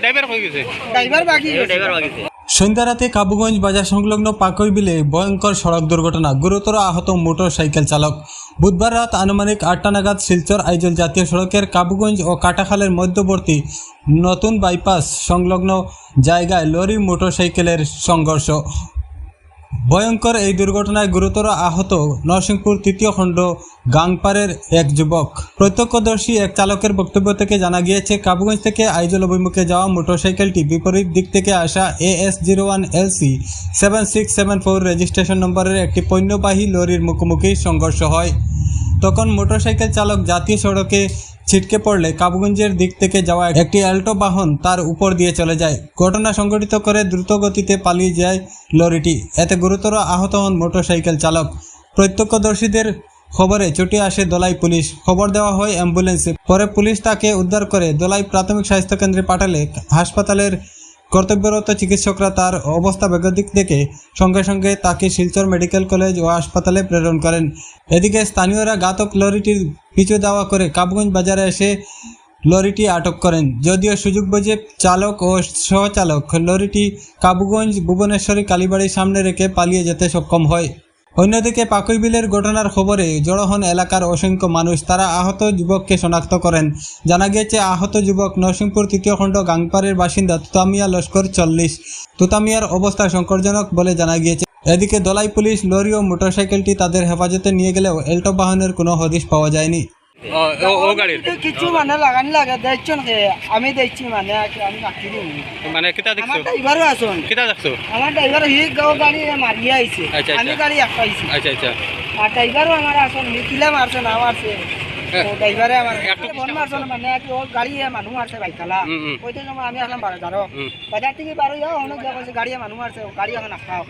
Driver হয়ে গেছে driver বাকি সন্ধ্যা রাতে কাবুগঞ্জ বাজার সংলগ্ন পাকই বিলে ভয়ঙ্কর সড়ক দুর্ঘটনা। গুরুতর আহত মোটর সাইকেল চালক। বুধবার রাত আনুমানিক আটটা নাগাদ শিলচর আইজল জাতীয় সড়কের কাবুগঞ্জ ও কাটাখালের মধ্যবর্তী নতুন বাইপাস সংলগ্ন জায়গায় লরি মোটরসাইকেলের সংঘর্ষ। ভয়ঙ্কর এই দুর্ঘটনায় গুরুতর আহত নরসিংপুর তৃতীয় খণ্ড গাংপাড়ের এক যুবক। প্রত্যক্ষদর্শী এক চালকের বক্তব্য থেকে জানা গিয়েছে, কাবুগঞ্জ থেকে আইজল অভিমুখে যাওয়া মোটরসাইকেলটি বিপরীত দিক থেকে আসা AS zero one LC seven six seven four registration নম্বরের একটি পণ্যবাহী লরির মুখোমুখি সংঘর্ষ হয়। তখন মোটরসাইকেল চালক জাতীয় সড়কে ছিটকে পড়লে কাবুগঞ্জের দিক থেকে যাওয়া একটি অ্যাল্টো বাহন তার উপর দিয়ে চলে যায়। ঘটনা সংঘটিত করে দ্রুতগতিতে পালিয়ে যায় লরিটি। এতে গুরুতর আহত হন মোটরসাইকেল চালক। প্রত্যক্ষদর্শীদের খবরে ছুটে আসে দলাই পুলিশ। খবর দেওয়া হয় অ্যাম্বুলেন্সে। পরে পুলিশ তাকে উদ্ধার করে দলাই প্রাথমিক স্বাস্থ্যকেন্দ্রে পাঠালে হাসপাতালের কর্তব্যরত চিকিৎসকরা তার অবস্থা বেগতিক দেখে সঙ্গে সঙ্গে তাকে শিলচর মেডিকেল কলেজ ও হাসপাতালে প্রেরণ করেন। এদিকে স্থানীয়রা ঘাতক লরিটির পিছু দেওয়া করে কাবগঞ্জ বাজারে এসে লরিটি আটক করেন। যদিও সুযোগ বুঝে চালক ও সহচালক লরিটি কাবুগঞ্জ, ভুবনেশ্বরী, কালীবাড়ির সামনে রেখে পালিয়ে যেতে সক্ষম হয়। অন্যদিকে পাকুইবিলের ঘটনার খবরে জড়ো হন এলাকার অসংখ্য মানুষ তারা আহত যুবককে শনাক্ত করেন। জানা গিয়েছে, আহত যুবক নরসিংপুর তৃতীয় খণ্ড গাংপাড়ের বাসিন্দা তুতামিয়া লস্কর চল্লিশ। তুতামিয়ার অবস্থা সংকটজনক বলে জানা গিয়েছে। এদিকে দলাই পুলিশ, লরি ও মোটরসাইকেলটি তাদের হেফাজতে নিয়ে গেলেও এল্টো বাহনের কোনো হদিশ পাওয়া যায়নি। ও গাড়ির? কিছু মানে লাগানি লাগে দেখছ আমি দেখছি মানে আমি রাখি দিই। মানে কিতা দেখছ? আমার ড্রাইভারও আসুন কিতা দেখছ? আমার ড্রাইভার হি গাও গাড়ি মারিয়ে আইছে। আচ্ছা, আচ্ছা। আমি গাড়ি একটা আইছি আচ্ছা আচ্ছা। আর ড্রাইভারও আমার আসুন হি কিলা মারছে না মারছে। ড্রাইভারে আমার ফোন মারছে না মানে কি ও গাড়ি মানুষ মারছে বাইকালা হুম, হুম। সময় আমি আসলাম বাজারও। হুম। বাজার থেকে বারো যাও অনেক জায়গা কইছে গাড়ি মানুষ মারছে গাড়ি এখন আসাও।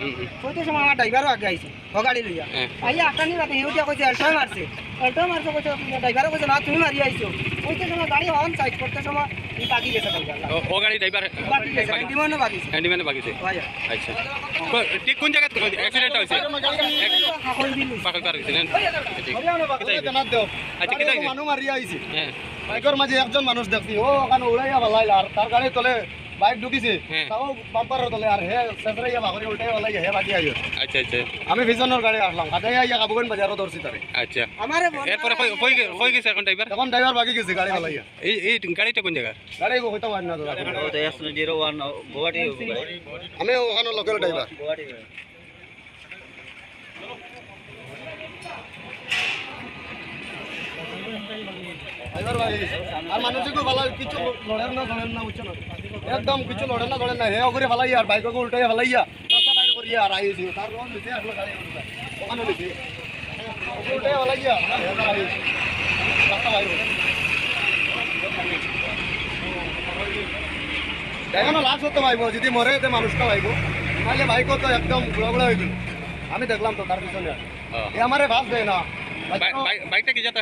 ওইতে সময় আমার ড্রাইভারও আগে আইছে ও গাড়ি লইয়া। হ্যাঁ। আইয়া নিয়ে রাতে হিউটিয়া কইছে এল্টো মারছে। এল্টো মারছে কইছে ড্রাইভারও কইছে না তুমি মারি আইছো। ওইতে সময় গাড়ি অন সাইড করতে সময় বাকি গেছে ও- ও গাড়ি ড্রাইভার বাকি গেছে ডিমান্ডও বাকি হ্যান্ডিম্যানে বাকিছে আচ্ছা। ঠিক কোন হয়েছে? দিল পাকল পার হয়েছে না ঠিক জানাত দেও আচ্ছা হ্যাঁ বাইকৰ মাজে একজন মানুহ দেখছি ও ওখানে উলাইয়া পেলাইল আর তার গাড়ি তলে বাইক ঢুকিছে। তাও বাম্পারের তলে আর হে সেন্টারাইয়া বাগরি উল্টাই ওলাই হে বাকি আইও আচ্ছা আচ্ছা আমি ভিজনের গাড়ি আসলাম কাজে আইয়া কাবুগন বাজারও ধরছি তারে আচ্ছা আমারে এরপরে কই- গেছে এখন ড্রাইভার এখন ড্রাইভার বাকি গেছে গাড়ি ফেলাইয়া এই এই গাড়িটা কোন জায়গার গাড়ি হইতে পারি না তো আমি ওখানে লোকাল ড্রাইভার ড্রাইভার আর মানুষকে ভালো কিছু লড়েন না ধরেন না একদম কিছু লড়েন না ধরেন না হে ওগুলো ফেলাইয়া আর বাইককে উল্টাইয়া ফেলাইয়া রাস্তা বাইরে করিয়া আর আইছি তার রোড দিতে আসলো গাড়ি ওখানে দিতে উল্টাইয়া ফেলাইয়া রাস্তা বাইরে এখনও লাশ হতে পাইব যদি মরে তে মানুষটা পাইব। নাহলে বাইকও তো একদম গুড়া গুড়া হয়ে গেল। আমি দেখলাম তো তার পিছনে। এ আমারে বাস দেয় না। বাইকটা কি যেতে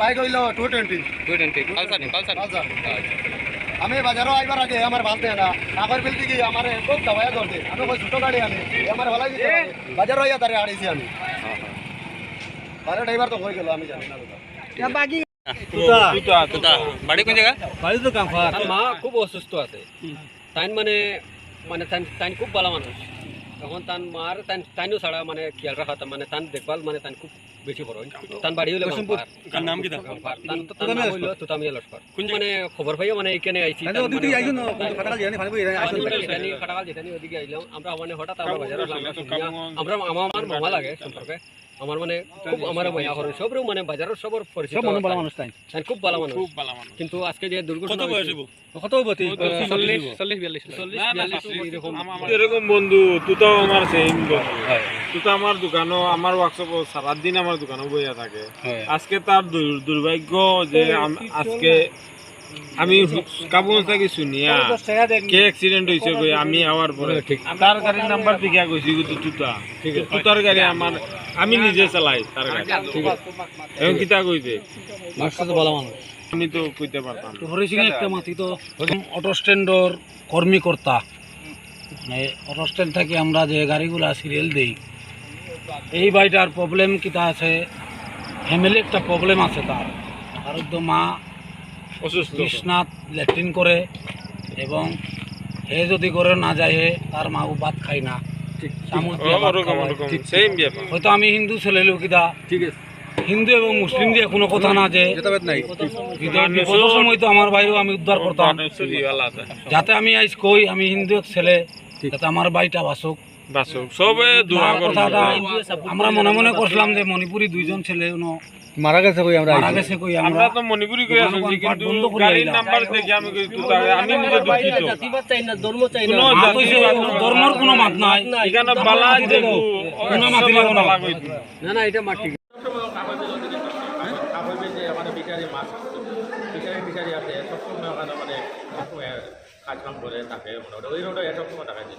বাইক হইল two twenty two twenty Pulsar Pulsar Pulsar. আচ্ছা। আমি বাজারও আইবার আগে আমার দেয় না। নাগর বিল থেকে আমার খুব দাবায়া ধরছে। আমি কই ছোট গাড়ি আনি? আমার ভালাই দিতে হবে। বাজারও আইয়া তারে আড়াইছি আমি। বারে ড্রাইভার তো হয়ে গেল আমি জানি না বাকি বাড়ি কোন জায়গা? বাড়ি তো কাঁফার মা খুব অসুস্থ আছে। তাইন মানে মানে তাইন তাইন খুব ভালো মানুষ। এখন তান মার তাইন তাইনও ছাড়া মানে খেয়াল রাখা মানে তান দেখভাল মানে তান খুব বেশি বাড়ি। নাম কি নাম তুতামিয়া লস্কর মানে খবর পাইয়া মানে এখানে আইছি তান মানে- মানে যেখানে ওদিকে আইলাম আমরা মানে হঠাৎ আমরা বাজারে আমরা আমার আমার মামা লাগে সম্পর্কে আমার মানে খুব আমার মায়া করে মানে বাজারের সবর পরিচিত। তাই খুব ভালো মানুষ কিন্তু আজকে যে দুর্ঘটনা বিয়াল্লিশ চল্লিশ বিয়াল্লিশ এরকম এরকম বন্ধু তুই তো আমার সেম তুই তো আমার দোকানও আমার ওয়ার্কশপ সারাদিন আমার দোকানও বইয়া থাকে। আজকে তার দুর- দুর্ভাগ্য যে আজকে আমি কাবুল থাকি শুনিয়া কে অ্যাক্সিডেন্ট হয়েছে কই আমি আওয়ার পরে। তার গাড়ির নাম্বার দিকে গেছি কিন্তু তুতা তুতার। গাড়ি আমার আমি নিজে চালাই তার গাড়ি। এখন কিতা কইতে ভালো মানুষ। আমি তো কইতে পারতাম। হরিসিং একটা মাতিত অটো স্ট্যান্ডর কর্মীকর্তা মানে অটো স্ট্যান্ড থেকে আমরা যে গাড়িগুলো সিরিয়াল দিই। এই বাড়িটার প্রবলেম কিতা আছে? ফ্যামিলি একটা প্রবলেম আছে তার। আর তো মা অসুস্থ। তৃষ্ণাত লেট্রিন করে এবং হে যদি করে না যায় হে তার মা ভাত খায় না। হয়তো আমি হিন্দু ছেলে লোকিদা হিন্দু এবং মুসলিম দিয়ে কোনো কথা না যে বিপদের সময় তো আমার ভাইও আমি উদ্ধার করতাম। যাতে আমি আইস কই আমি হিন্দু এক ছেলে যাতে আমার বাড়িটা বাসুক বাসো সবে দোয়া আমরা মনে মনে করছিলাম যে মণিপুরি দুইজন ছেলে মারা গেছে কই আমরা মারা গেছে কই আমরা? আমরা তো মণিপুরি করে দোকান কিন্তু গাড়ির নাম্বার দেখে আমি কই তুই আমি নিজে দুঃখিত। কোনো মাত জাতি হইছে, বাদ ধর্মর কোনো মাত নাই। এখানে বালা দেখু কোনো মাতি লাগবো না। না না এটা মাটি। বিচারি মাছ বিচারি বিচারি আছে সবসময় ওখানে সবসময় কাজ কাম করে মোটামুটি। ওই রোডে সবসময় দেখা যায়